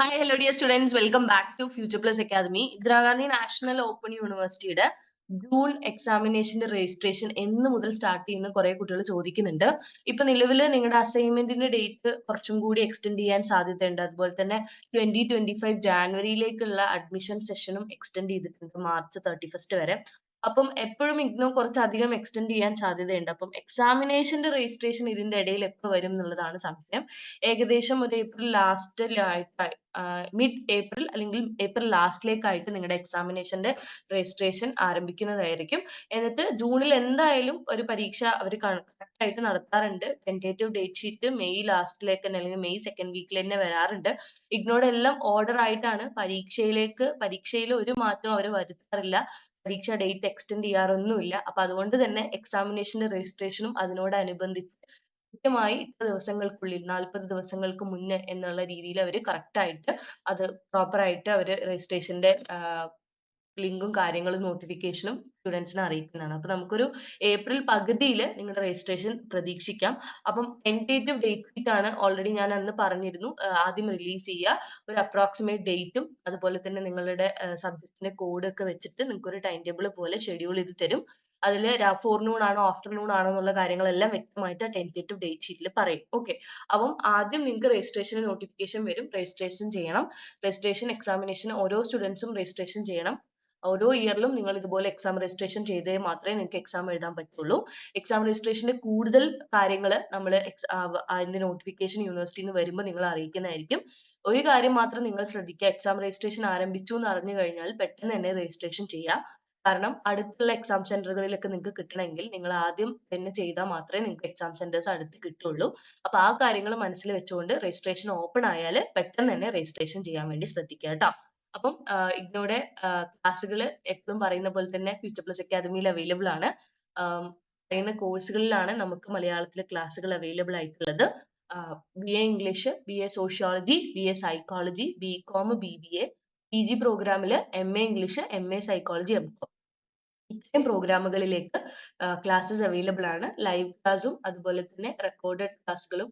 Hi hello dear students welcome back to future plus academy Indira Gandhi national open യൂണിവേഴ്സിറ്റിയുടെ June എക്സാമിനേഷന്റെ registration എന്ന് മുതൽ start ചെയ്യുന്ന കുറെ കുട്ടികൾ ചോദിക്കുന്നുണ്ട്. ഇപ്പൊ നിലവിൽ നിങ്ങളുടെ അസൈൻമെന്റിന്റെ ഡേറ്റ് കുറച്ചും കൂടി എക്സ്റ്റെൻഡ് ചെയ്യാൻ സാധ്യതയുണ്ട്. അതുപോലെ തന്നെ ട്വന്റി ട്വന്റി ഫൈവ് ജാനുവരിയിലേക്കുള്ള അഡ്മിഷൻ സെഷനും എക്സ്റ്റെൻഡ് ചെയ്തിട്ടുണ്ട് മാർച്ച് തേർട്ടി ഫസ്റ്റ് വരെ. അപ്പം എപ്പോഴും ഇഗ്നോ കുറച്ചധികം എക്സ്റ്റെൻഡ് ചെയ്യാൻ സാധ്യതയുണ്ട്. അപ്പം എക്സാമിനേഷന്റെ രജിസ്ട്രേഷൻ ഇതിന്റെ ഇടയിൽ എപ്പോൾ വരും എന്നുള്ളതാണ് സംശയം. ഏകദേശം ഒരു ഏപ്രിൽ ലാസ്റ്റിലായിട്ട് മിഡ് ഏപ്രിൽ അല്ലെങ്കിൽ ഏപ്രിൽ ലാസ്റ്റിലേക്കായിട്ട് നിങ്ങളുടെ എക്സാമിനേഷന്റെ രജിസ്ട്രേഷൻ ആരംഭിക്കുന്നതായിരിക്കും. എന്നിട്ട് ജൂണിൽ എന്തായാലും ഒരു പരീക്ഷ അവർ കറക്റ്റായിട്ട് നടത്താറുണ്ട്. ടെന്റേറ്റീവ് ഡേറ്റ് ഷീറ്റ് മെയ് ലാസ്റ്റിലേക്ക് തന്നെ അല്ലെങ്കിൽ മെയ് സെക്കൻഡ് വീക്കിൽ തന്നെ വരാറുണ്ട്. ഇഗ്നോടെ എല്ലാം ഓർഡർ ആയിട്ടാണ് പരീക്ഷയിലേക്ക് പരീക്ഷയിൽ ഒരു മാറ്റവും അവർ വരുത്താറില്ല. പരീക്ഷ ഡേറ്റ് എക്സ്റ്റെൻഡ് ചെയ്യാറൊന്നുമില്ല. അപ്പൊ അതുകൊണ്ട് തന്നെ എക്സാമിനേഷന്റെ രജിസ്ട്രേഷനും അതിനോടനുബന്ധിച്ച് കൃത്യമായി ഇത്ര ദിവസങ്ങൾക്കുള്ളിൽ നാൽപ്പത് ദിവസങ്ങൾക്ക് മുന്നേ എന്നുള്ള രീതിയിൽ അവർ കറക്റ്റ് ആയിട്ട് അത് പ്രോപ്പർ ആയിട്ട് അവർ രജിസ്ട്രേഷന്റെ ലിങ്കും കാര്യങ്ങളും നോട്ടിഫിക്കേഷനും സ്റ്റുഡൻസിനെ അറിയിക്കുന്നതാണ്. അപ്പൊ നമുക്കൊരു ഏപ്രിൽ പകുതിയിൽ നിങ്ങളുടെ രജിസ്ട്രേഷൻ പ്രതീക്ഷിക്കാം. അപ്പം ടെന്റേറ്റീവ് ഡേറ്റ് ആണ് ഓൾറെഡി ഞാൻ അന്ന് പറഞ്ഞിരുന്നു. ആദ്യം റിലീസ് ചെയ്യുക. ഒരു അപ്രോക്സിമേറ്റ് ഡേറ്റും അതുപോലെ തന്നെ നിങ്ങളുടെ സബ്ജക്റ്റിന്റെ കോഡ് ഒക്കെ വെച്ചിട്ട് നിങ്ങൾക്ക് ഒരു ടൈം ടേബിൾ പോലെ ഷെഡ്യൂൾ ചെയ്ത് തരും. അതിൽ ഫോർനൂൺ ആണോ ആഫ്റ്റർനൂൺ ആണോ എന്നുള്ള കാര്യങ്ങളെല്ലാം വ്യക്തമായിട്ട് ടെന്റേറ്റീവ് ഡേറ്റ് ഷീറ്റിൽ പറയും. ഓക്കെ അപ്പം ആദ്യം നിങ്ങൾക്ക് രജിസ്ട്രേഷൻ നോട്ടിഫിക്കേഷൻ വരും. രജിസ്ട്രേഷൻ ചെയ്യണം. രജിസ്ട്രേഷൻ എക്സാമിനേഷൻ ഓരോ സ്റ്റുഡൻസും രജിസ്ട്രേഷൻ ചെയ്യണം. ഓരോ ഇയറിലും നിങ്ങൾ ഇതുപോലെ എക്സാം രജിസ്ട്രേഷൻ ചെയ്തേ മാത്രമേ നിങ്ങൾക്ക് എക്സാം എഴുതാൻ പറ്റുള്ളൂ. എക്സാം രജിസ്ട്രേഷന്റെ കൂടുതൽ കാര്യങ്ങൾ നമ്മൾ അതിന്റെ നോട്ടിഫിക്കേഷൻ യൂണിവേഴ്സിറ്റിയിൽ നിന്ന് വരുമ്പോൾ നിങ്ങൾ അറിയിക്കുന്നതായിരിക്കും. ഒരു കാര്യം മാത്രം നിങ്ങൾ ശ്രദ്ധിക്കുക. എക്സാം രജിസ്ട്രേഷൻ ആരംഭിച്ചു എന്ന് അറിഞ്ഞു കഴിഞ്ഞാൽ പെട്ടെന്ന് തന്നെ രജിസ്ട്രേഷൻ ചെയ്യാം. കാരണം അടുത്തുള്ള എക്സാം സെന്ററുകളിലൊക്കെ നിങ്ങൾക്ക് കിട്ടണമെങ്കിൽ നിങ്ങൾ ആദ്യം തന്നെ ചെയ്താൽ മാത്രമേ നിങ്ങൾക്ക് എക്സാം സെന്റേഴ്സ് അടുത്ത് കിട്ടുള്ളൂ. അപ്പൊ ആ കാര്യങ്ങൾ മനസ്സിൽ വെച്ചുകൊണ്ട് രജിസ്ട്രേഷൻ ഓപ്പൺ ആയാൽ പെട്ടെന്ന് തന്നെ രജിസ്ട്രേഷൻ ചെയ്യാൻ വേണ്ടി ശ്രദ്ധിക്കുക കേട്ടോ. അപ്പം ഇഗ്നോയുടെ ക്ലാസ്സുകൾ എപ്പോഴും പറയുന്ന പോലെ തന്നെ ഫ്യൂച്ചർ പ്ലസ് അക്കാദമിയിൽ അവൈലബിൾ ആണ്. പറയുന്ന കോഴ്സുകളിലാണ് നമുക്ക് മലയാളത്തിൽ ക്ലാസ്സുകൾ അവൈലബിൾ ആയിട്ടുള്ളത്. B A English B A sociology B A psychology B com B B A P G പ്രോഗ്രാമിൽ M A English M A psychology M com ഇത്രയും പ്രോഗ്രാമുകളിലേക്ക് ക്ലാസ്സസ് അവൈലബിൾ ആണ്. ലൈവ് ക്ലാസ്സും അതുപോലെ തന്നെ റെക്കോർഡഡ് ക്ലാസ്സുകളും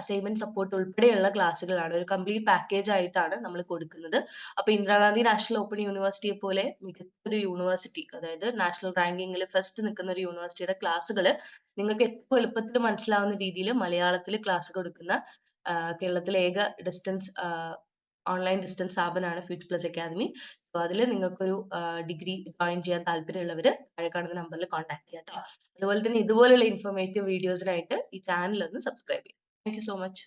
അസൈൻമെന്റ് സപ്പോർട്ട് ഉൾപ്പെടെയുള്ള ക്ലാസ്സുകളാണ്. ഒരു കംപ്ലീറ്റ് പാക്കേജ് ആയിട്ടാണ് നമ്മൾ കൊടുക്കുന്നത്. അപ്പൊ ഇന്ദിരാഗാന്ധി നാഷണൽ ഓപ്പൺ യൂണിവേഴ്സിറ്റിയെ പോലെ മികച്ചൊരു യൂണിവേഴ്സിറ്റി അതായത് നാഷണൽ റാങ്കിങ്ങിൽ ഫസ്റ്റ് നിൽക്കുന്ന ഒരു യൂണിവേഴ്സിറ്റിയുടെ ക്ലാസ്സുകൾ നിങ്ങൾക്ക് ഏറ്റവും എളുപ്പത്തിൽ മനസ്സിലാവുന്ന രീതിയിൽ മലയാളത്തിൽ ക്ലാസ് കൊടുക്കുന്ന കേരളത്തിലെ ഏക ഡിസ്റ്റൻസ് ഓൺലൈൻ ഡിസ്റ്റൻസ് സ്ഥാപനമാണ് ഫ്യൂച്ചർ പ്ലസ് അക്കാദമി സോ അതിൽ നിങ്ങൾക്കൊരു ഡിഗ്രി ജോയിൻ ചെയ്യാൻ താല്പര്യമുള്ളവർ താഴെ കാണുന്ന നമ്പറിൽ കോൺടാക്ട് ചെയ്യാം കേട്ടോ അതുപോലെ തന്നെ ഇതുപോലെയുള്ള ഇൻഫോർമേറ്റീവ് വീഡിയോസിനായിട്ട് ഈ ചാനൽ ഒന്ന് സബ്സ്ക്രൈബ് ചെയ്യാം. Thank you so much